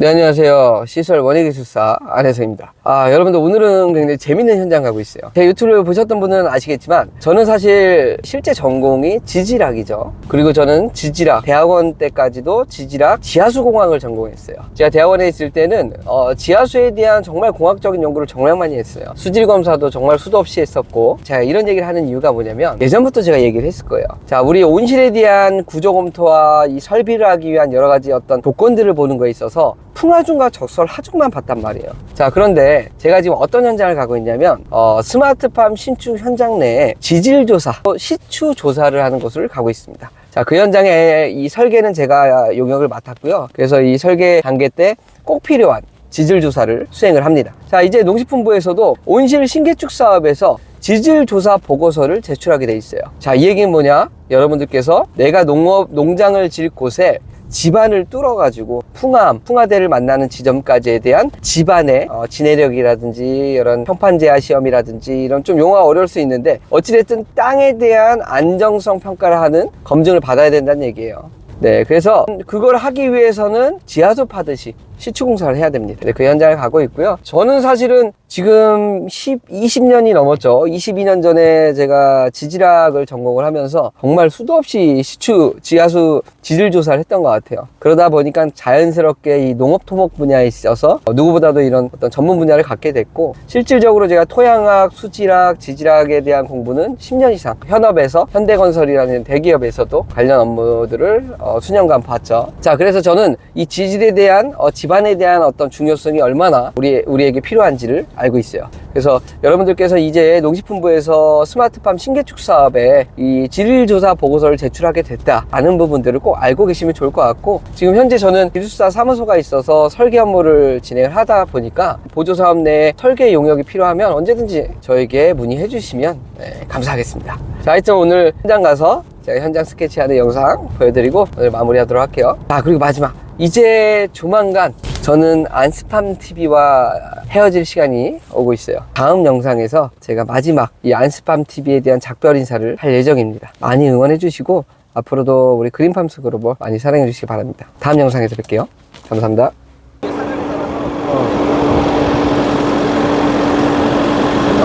네, 안녕하세요. 시설 원예기술사 안혜성입니다. 아, 여러분들 오늘은 굉장히 재밌는 현장 가고 있어요. 제 유튜브를 보셨던 분은 아시겠지만, 저는 사실 실제 전공이 지질학이죠. 그리고 저는 지질학, 대학원 때까지도 지질학 지하수공학을 전공했어요. 제가 대학원에 있을 때는, 어, 지하수에 대한 정말 공학적인 연구를 정말 많이 했어요. 수질 검사도 정말 수도 없이 했었고, 제가 이런 얘기를 하는 이유가 뭐냐면, 예전부터 제가 얘기를 했을 거예요. 자, 우리 온실에 대한 구조 검토와 이 설비를 하기 위한 여러 가지 어떤 조건들을 보는 거에 있어서 풍하중과 적설 하중만 봤단 말이에요. 자, 그런데 제가 지금 어떤 현장을 가고 있냐면, 어, 스마트팜 신축 현장 내에 지질 조사, 또 시추 조사를 하는 곳을 가고 있습니다. 자, 그 현장에 이 설계는 제가 용역을 맡았고요. 그래서 이 설계 단계 때 꼭 필요한 지질 조사를 수행을 합니다. 자, 이제 농식품부에서도 온실 신개축 사업에서 지질 조사 보고서를 제출하게 돼 있어요. 자, 이 얘기는 뭐냐? 여러분들께서 내가 농업 농장을 질 곳에 집안을 뚫어가지고 풍암, 풍화대를 만나는 지점까지에 대한 집안의 어, 지내력이라든지 이런 평판제하 시험이라든지 이런 좀 용어가 어려울 수 있는데 어찌됐든 땅에 대한 안정성 평가를 하는 검증을 받아야 된다는 얘기예요. 네, 그래서 그걸 하기 위해서는 지하수 파듯이 시추 공사를 해야 됩니다. 네, 그 현장을 가고 있고요. 저는 사실은 지금 10, 20년이 넘었죠. 22년 전에 제가 지질학을 전공을 하면서 정말 수도 없이 시추, 지하수 지질 조사를 했던 것 같아요. 그러다 보니까 자연스럽게 이 농업 토목 분야에 있어서 누구보다도 이런 어떤 전문 분야를 갖게 됐고 실질적으로 제가 토양학, 수질학, 지질학에 대한 공부는 10년 이상 현업에서 현대건설이라는 대기업에서도 관련 업무들을 어, 수년간 봤죠. 자, 그래서 저는 이 지질에 대한 어, 집안에 대한 어떤 중요성이 얼마나 우리 우리에게 필요한지를 알고 있어요. 그래서 여러분들께서 이제 농식품부에서 스마트팜 신개축 사업에 이 질조사 보고서를 제출하게 됐다. 아는 부분들을 꼭 알고 계시면 좋을 것 같고 지금 현재 저는 기술사 사무소가 있어서 설계 업무를 진행을 하다 보니까 보조 사업 내에 설계 용역이 필요하면 언제든지 저에게 문의해 주시면 네, 감사하겠습니다. 자, 하여튼 오늘 현장 가서 제가 현장 스케치하는 영상 보여드리고 오늘 마무리하도록 할게요. 아 그리고 마지막 이제 조만간 저는 안스팜 TV와 헤어질 시간이 오고 있어요. 다음 영상에서 제가 마지막 이 안스팜 TV에 대한 작별 인사를 할 예정입니다. 많이 응원해 주시고 앞으로도 우리 그린팜스 그룹을 많이 사랑해 주시기 바랍니다. 다음 영상에서 뵐게요. 감사합니다.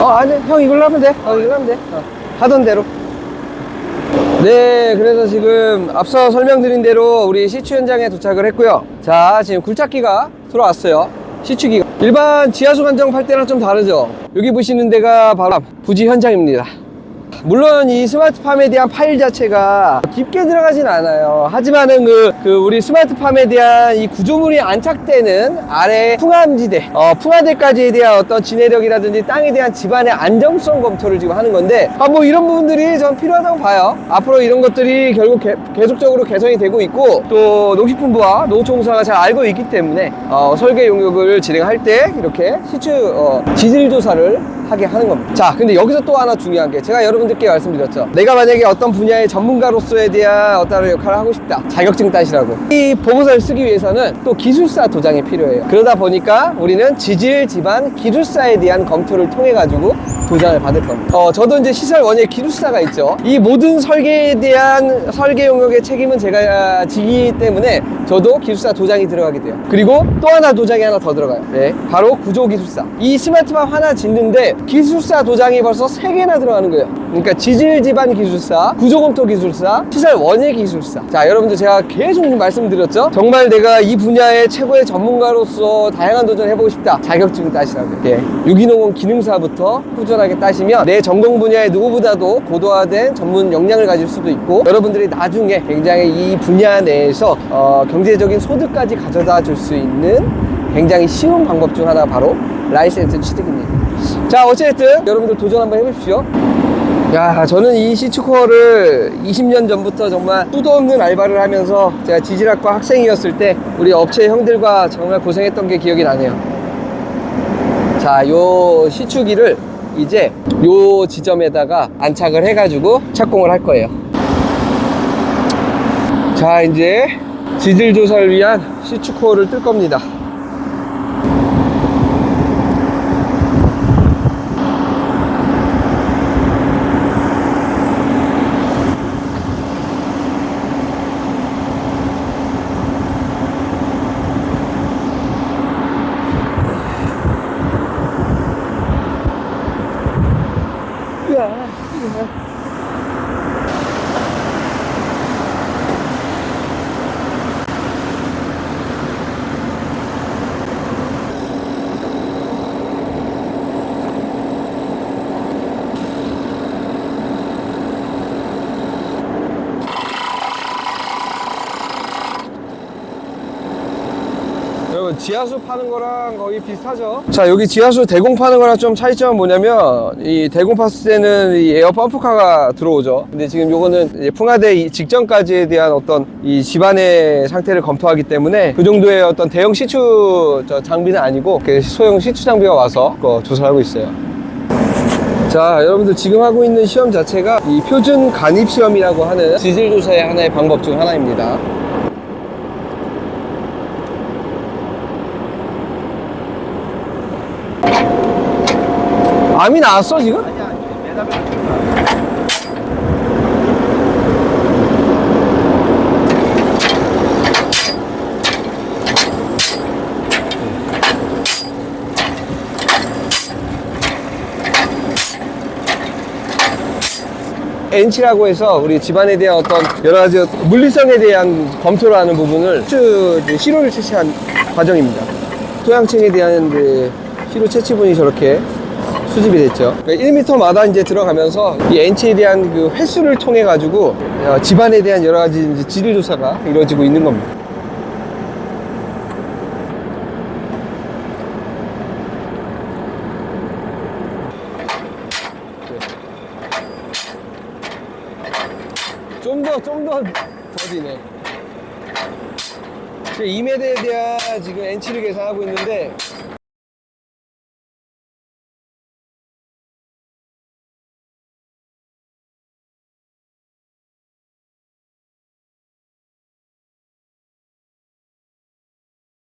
어, 아니, 형 이걸로 하면 돼. 어, 이걸로 하면 돼. 어, 하던 대로. 네, 그래서 지금 앞서 설명드린 대로 우리 시추 현장에 도착을 했고요. 자, 지금 굴착기가 들어왔어요. 시추기가. 일반 지하수 관정 팔 때랑 좀 다르죠? 여기 보시는 데가 바로 부지 현장입니다. 물론 이 스마트팜에 대한 파일 자체가 깊게 들어가진 않아요. 하지만은 그, 그 우리 스마트팜에 대한 이 구조물이 안착되는 아래 풍암지대, 어, 풍화대까지에 대한 어떤 지내력이라든지 땅에 대한 집안의 안정성 검토를 지금 하는 건데, 아, 뭐 이런 부분들이 전 필요하다고 봐요. 앞으로 이런 것들이 결국 개- 계속적으로 개선이 되고 있고, 또 농식품부와 농촌공사가 잘 알고 있기 때문에, 어, 설계 용역을 진행할 때 이렇게 시추, 어, 지질 조사를 하게 하는 겁니다. 자, 근데 여기서 또 하나 중요한 게 제가 여러분들께 말씀드렸죠. 내가 만약에 어떤 분야의 전문가로서에 대한 어떤 역할을 하고 싶다. 자격증 따시라고. 이 보고서를 쓰기 위해서는 또 기술사 도장이 필요해요. 그러다 보니까 우리는 지질 지반 기술사에 대한 검토를 통해 가지고 도장을 받을 겁니다. 어, 저도 이제 시설 원예 기술사가 있죠. 이 모든 설계에 대한 설계 용역의 책임은 제가 지기 때문에 저도 기술사 도장이 들어가게 돼요. 그리고 또 하나 도장이 하나 더 들어가요. 네, 바로 구조 기술사. 이 스마트팜 하나 짓는데 기술사 도장이 벌써 세 개나 들어가는 거예요. 그러니까 지질 지반 기술사, 구조 검토 기술사, 시설 원예 기술사. 자, 여러분들 제가 계속 말씀드렸죠. 정말 내가 이 분야의 최고의 전문가로서 다양한 도전 해보고 싶다. 자격증 따시라고요. 예. 유기농원 기능사부터 꾸준 하게 따시면 내 전공 분야의 누구보다도 고도화된 전문 역량을 가질 수도 있고 여러분들이 나중에 굉장히 이 분야 내에서 어, 경제적인 소득까지 가져다 줄 수 있는 굉장히 쉬운 방법 중 하나 바로 라이센스 취득입니다. 자, 어쨌든 여러분들 도전 한번 해보십시오. 야, 저는 이 시추코어를 20년 전부터 정말 수도 없는 알바를 하면서 제가 지질학과 학생이었을 때 우리 업체 형들과 정말 고생했던 게 기억이 나네요. 자, 요 시추기를 이제 요 지점에다가 안착을 해가지고 착공을 할 거예요. 자, 이제 지질 조사를 위한 시추코어를 뜰 겁니다. 뭐 지하수 파는 거랑 거의 비슷하죠. 자, 여기 지하수 대공 파는 거랑 좀 차이점은 뭐냐면 이 대공 팠을 때는 이 에어 펌프카가 들어오죠. 근데 지금 요거는 풍화대 이 직전까지에 대한 어떤 이 집안의 상태를 검토하기 때문에 그 정도의 어떤 대형 시추 저 장비는 아니고 소형 시추 장비가 와서 그거 조사를 하고 있어요. 자, 여러분들 지금 하고 있는 시험 자체가 이 표준 간입 시험이라고 하는 지질 조사의 하나의 방법 중 하나입니다. 암이 나왔어 지금? 엔치라고 해서 우리 집안에 대한 어떤 여러 가지 물리성에 대한 검토를 하는 부분을 쭉 시료를 채취한 과정입니다. 토양층에 대한 시료 채취분이 저렇게 수집이 됐죠. 1m마다 이제 들어가면서 이 엔치에 대한 그 횟수를 통해 가지고 어, 집안에 대한 여러 가지 이제 지리 조사가 이루어지고 있는 겁니다. 좀 더, 좀더 더디네. 지금 2m에 대한 지금 엔치를 계산하고 있는데